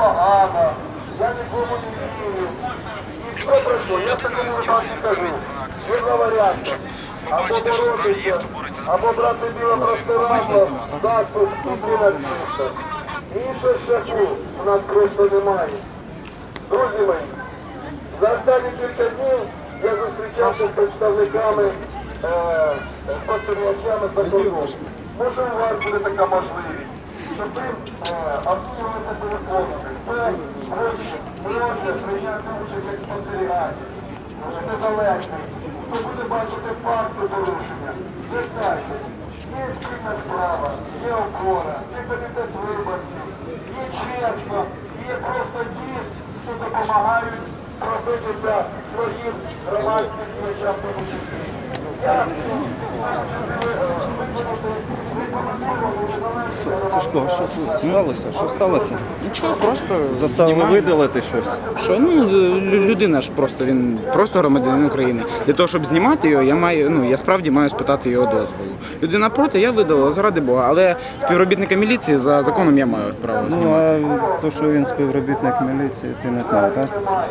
погано, я нікому не вірю. І все пройшло. Я в такому випадку кажу, що два варіанти. Або боротися, або брати біле простирадlo, заступ і світа. Іншого шляху у нас просто немає. Друзі мої, за останні кілька днів я зустрічався з представниками е, спостерігачами за кордоном. Може у вас буде така можливість, щоб ви обмінювалися телефонами. Це гроші, може прийняти участь як спостерігач. Незалежний. Хто буде бачити факти порушення, звертайте. Є спільна справа, є опора, є комітет виборців, є чесно, є просто ті, що допомагають пробитися своїм громадським діячам тому числі. Сашко, що сталося? Що сталося? Нічого, просто Заставили знімаю. видалити щось. Що ну лю- людина ж просто він просто громадянин України. Для того, щоб знімати його, я маю ну я справді маю спитати його дозволу. Людина проти, я видалила заради Бога, але співробітника міліції за законом я маю право Ну, знімати. а то, що він співробітник міліції, ти не знав, так?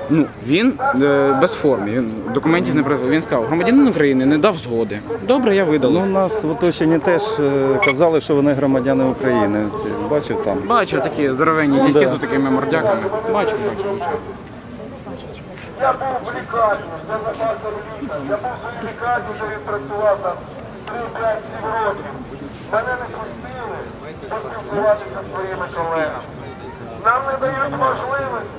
Ну він е, без форми, він документів не придав. Він сказав, громадянин України не дав згоди. Добре, я Ну, видалив. у нас в оточенні теж е, казали, що вони громадяни України. Ці, Бачив там. Бачу такі здоровенні дітки да. з такими мордяками. Бачу, бачу, бачу. Я був в лікарні, я запасом ліка. Я був в лікарні, вже відпрацював там 3-5-7 років. Мене не пустили поспілкуватися зі своїми колегами. Нам не дають можливості,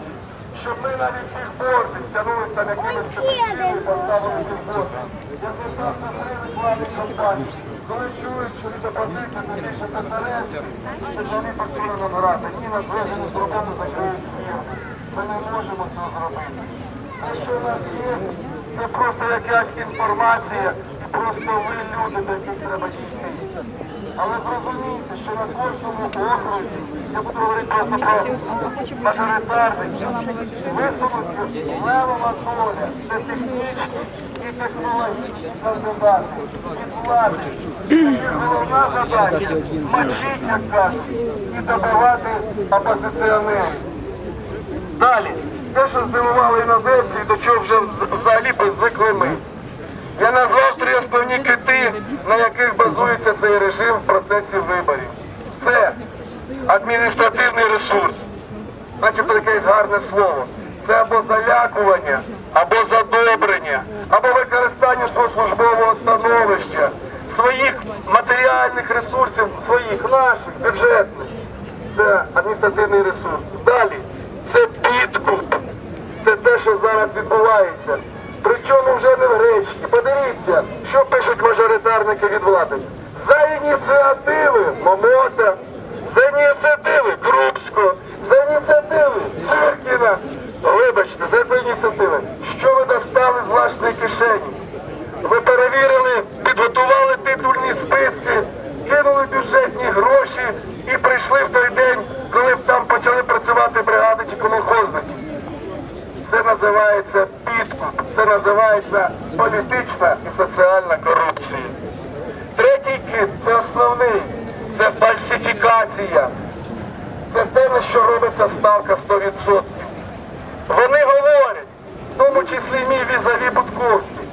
щоб ми навіть бігборди стягнулися там капіталами і поставили бігборди. Я звертався в три рекламні компанії. Коли чують, що від опозиції не більше ПСРС, що вони посули нам грати. Ні, нас вигнали з роботи закриють фірми. Ми не можемо цього зробити. Все, що у нас є, це просто якась інформація і просто ви люди, до яких треба дійти. Але зрозумійте, що на кожному округі, я буду говорити просто про мажоритарників, висунуті левова доля, це технічні і технологічні кандидати. Від влади. Їх головна задача мочити, як кажуть, і добивати опозиціонерів. Далі, те, що здивувало іноземців, до чого вже взагалі звикли ми. Я назвав три основні кити, на яких базується цей режим в процесі виборів. Це адміністративний ресурс, начебто якесь гарне слово. Це або залякування, або задобрення, або використання свого службового становища, своїх матеріальних ресурсів, своїх наших, бюджетних. Це адміністративний ресурс. Далі це підкуп. Це те, що зараз відбувається. Причому вже не в гречці. Подивіться, що пишуть мажоритарники від влади. За ініціативи Момота, за ініціативи Крупського, за ініціативи Циркіна. Вибачте, за якої ініціативи? Що ви достали з власної кишені? Ви перевірили, підготували титульні списки, кинули бюджетні гроші і прийшли в той день, коли там почали працювати бригади чи колхозники. Це називається це називається політична і соціальна корупція. Третій кит це основний, це фальсифікація. Це те, на що робиться ставка 100%. Вони говорять, в тому числі мій візаві Будковський,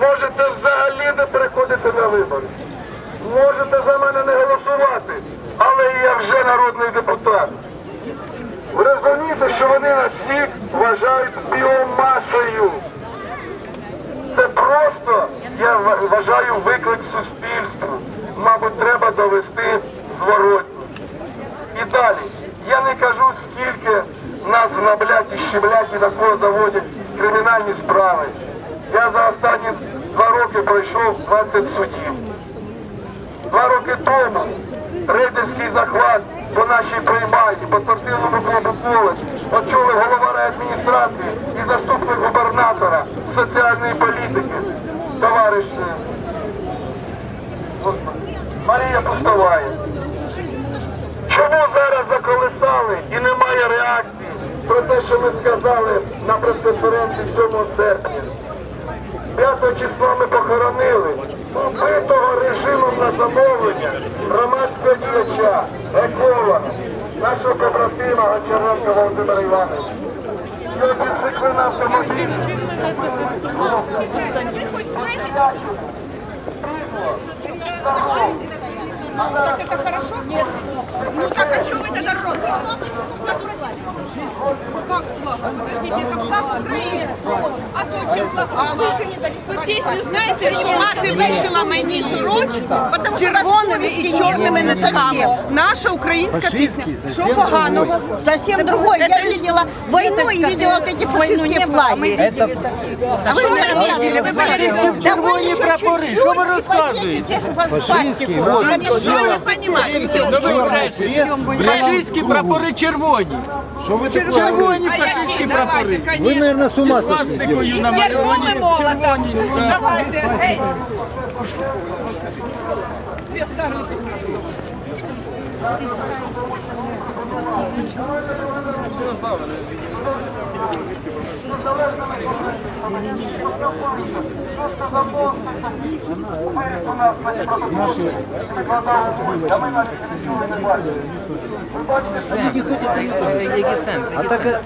можете взагалі не приходити на вибори. Можете за мене не голосувати, але я вже народний депутат. Ви розумієте, що вони нас всіх вважають біомасою. Це просто, я вважаю, виклик суспільству. Мабуть, треба довести зворотні. І далі. Я не кажу, скільки нас гноблять і щеблять і на кого заводять кримінальні справи. Я за останні два роки пройшов 20 судів. Два роки тому рейдерський захват по нашій приймальні, по спортивному клубу «Коледж» очолив голова райадміністрації і заступник губернатора соціальної політики, товариш е, Марія Пустовая. Чому зараз заколисали і немає реакції про те, що ми сказали на прес-конференції 7 серпня? 5 числа ми похоронили убитого режимом на замовлення громадського діяча, еколога, нашого побратима Гончаренка Володимира Івановича. Його підсекли на автомобіль. Так это хорошо? Нет. Ну так а что вы тогда рот? Как флаг? Подождите, это флаг Украины. А то чем флаг? А вы же не дали Ви пісню знаєте, що мати вишила мені сорочку червоними і чорними нитками. Наша українська пісня. Що поганого? Совсем другое. Я видела войну и видела вот эти фашистские флаги. Это... А вы не видели, вы были червоні прапори. Що ви розказуєте? Фашистские. Нічого не розумієте. Фашистські прапори червоні. Червоні фашистські прапори. Ви, наверное, з ума Свастикою намальовані червоні. Давайте, ей. Две старые. Виріс у нас на Дніпропетровську, викладав у Львові, а ми навіть не чули, не бачили. Ви бачите, що Який сенс? А так,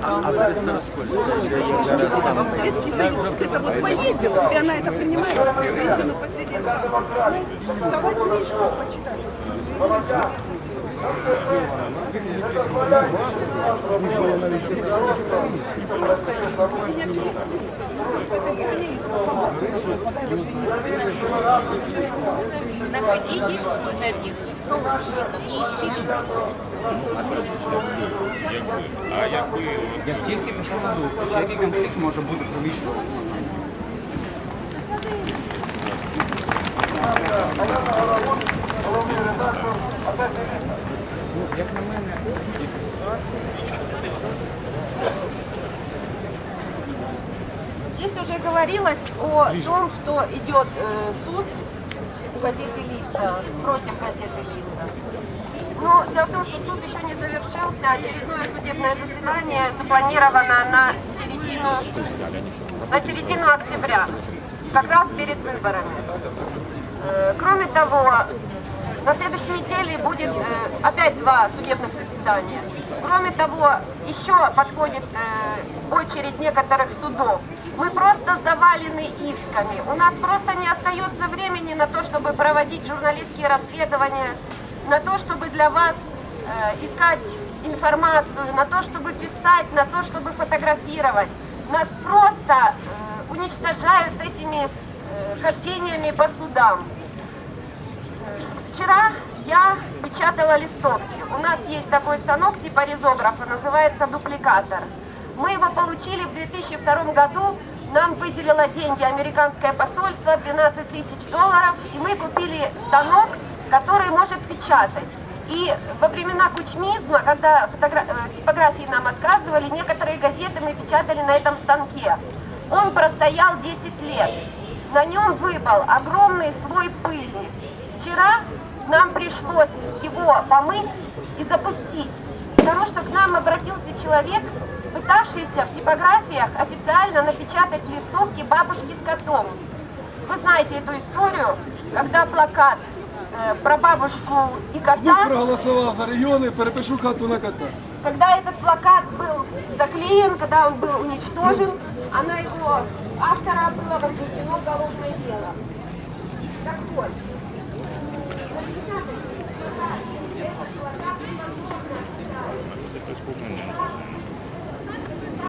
Советский Союз это вот поездил, и она это принимает за истину последней. Давай Смешко почитай. Находитесь в этих сообщниках, не ищите врагов. Як тільки пішов на зустріч, який конфлікт може бути Здесь уже говорилось о том, что идет э, суд газеты «Лица», против газеты «Лица». Но дело в том, что суд еще не завершился, очередное судебное заседание запланировано на середину, на середину октября, как раз перед выборами. Э, Кроме того, на следующей неделе будет э, опять два судебных заседания. Кроме того, еще подходит э, очередь некоторых судов. Мы просто завалены исками. У нас просто не остается времени на то, чтобы проводить журналистские расследования, на то, чтобы для вас э, искать информацию, на то, чтобы писать, на то, чтобы фотографировать. Нас просто э, уничтожают этими э, хождениями по судам. Вчера я печатала листовки. У нас есть такой станок типа ризографа, называется дупликатор. Мы его получили в 2002 году. Нам выделило деньги американское посольство, 12 тысяч долларов. И мы купили станок, который может печатать. И во времена кучмизма, когда фотогра- э, типографии нам отказывали, некоторые газеты мы печатали на этом станке. Он простоял 10 лет. На нем выпал огромный слой пыли. Вчера нам пришлось его помыть и запустить. Потому что к нам обратился человек, пытавшийся в типографиях официально напечатать листовки бабушки с котом. Вы знаете эту историю, когда плакат э, про бабушку и кота, проголосував за регіони, перепишу хату на кота. когда этот плакат был заклеен, когда он был уничтожен, а на его автора было возбуждено уголовное дело. Так вот, Okay.